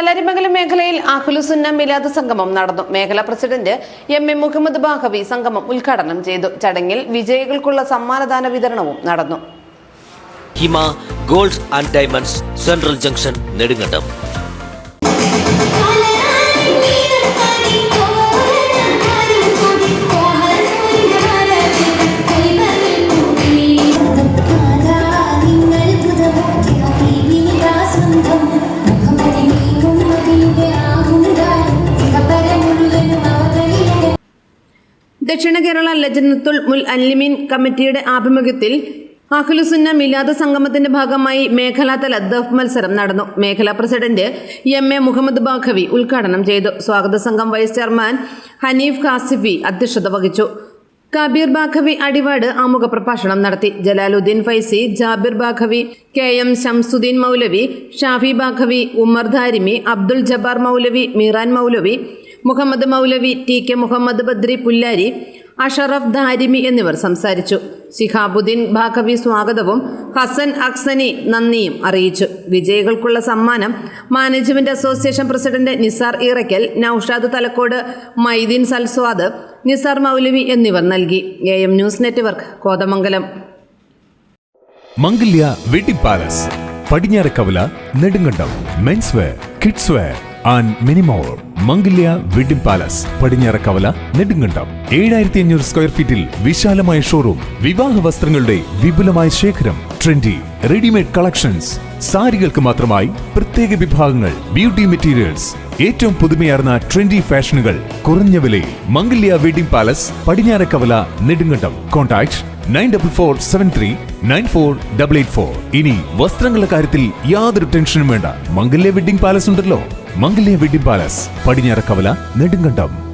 കലരിമംഗലം മേഖലയിൽ അഖിലുസുന്ന മിലാദ് സംഗമം നടന്നു. മേഖലാ president M A Muhammad Bahavi സംഗമം ഉദ്ഘാടനം ചെയ്തു. ചടങ്ങിൽ വിജയികൾക്കുള്ള സമ്മാനദാന വിതരണവും നടന്നു. Hima gold and diamonds central junction Nedumkandam. Dakshina Kerala Lajnathul മുൽ അല്ലിമീൻ കമ്മിറ്റിയുടെ ആഭിമുഖ്യത്തിൽ അഖിലുസുന്ന മിലാദ് സംഗമത്തിന്റെ ഭാഗമായി മേഖലാതല ദഫ് മത്സരം നടന്നു. മേഖലാ president M A Muhammad Baqavi ഉദ്ഘാടനം ചെയ്തു. സ്വാഗത സംഘം വൈസ് ചെയർമാൻ ഹനീഫ് ഖാസിഫി അധ്യക്ഷത വഹിച്ചു. കബീർ ബാഖവി അടിവാട് ആമുഖ പ്രഭാഷണം നടത്തി. Jalaluddin Faizy Jabir Baqavi K M Shamsuddin Maulavi Shafi Baqavi Ummer Darimi Abdul Jabbar Maulavi Meeran Maulavi Muhammad Maulavi T K Muhammad Badri Pullari Ashraf Darimi എന്നിവർ സംസാരിച്ചു. ശിഹാബുദ്ദീൻ ഭാഗവി സ്വാഗതവും ഹസൻ അക്സനി നന്ദിയും അറിയിച്ചു. വിജയികൾക്കുള്ള സമ്മാനം management association president Nisar Irakkal Noushad Thalakkode Maideen Salswad Nisar Maulavi എന്നിവർ നൽകി. A M news network Kothamangalam. Mangalya wedding palace Padinjarekkavala Nedumkandam men's wear kids wear and മിനിമോർ Mangalya wedding palace Padinjarakkavala Nedumkandam. ഏഴായിരത്തി അഞ്ഞൂറ് സ്ക്വയർ ഫീറ്റിൽ വിശാലമായ ഷോറൂം വിവാഹ വസ്ത്രങ്ങളുടെ വിപുലമായ ശേഖരം ട്രെൻഡി റെഡിമെയ്ഡ് കളക്ഷൻസ് സാരികൾക്ക് മാത്രമായി പ്രത്യേക വിഭാഗങ്ങൾ ബ്യൂട്ടി മെറ്റീരിയൽസ് ഏറ്റവും പുതുമയാർന്ന ട്രെൻഡി ഫാഷനുകൾ കുറഞ്ഞ വിലയിൽ Mangalya wedding palace Padinjarekkavala Nedumkandam. Contact nine double four seven three nine four double eight four ഇനി വസ്ത്രങ്ങളുടെ കാര്യത്തിൽ യാതൊരു ടെൻഷനും വേണ്ട. മംഗല്യ വെഡിംഗ് പാലസ് ഉണ്ടല്ലോ. Mangalya wedding palace Padinjarakkavala Nedumkandam.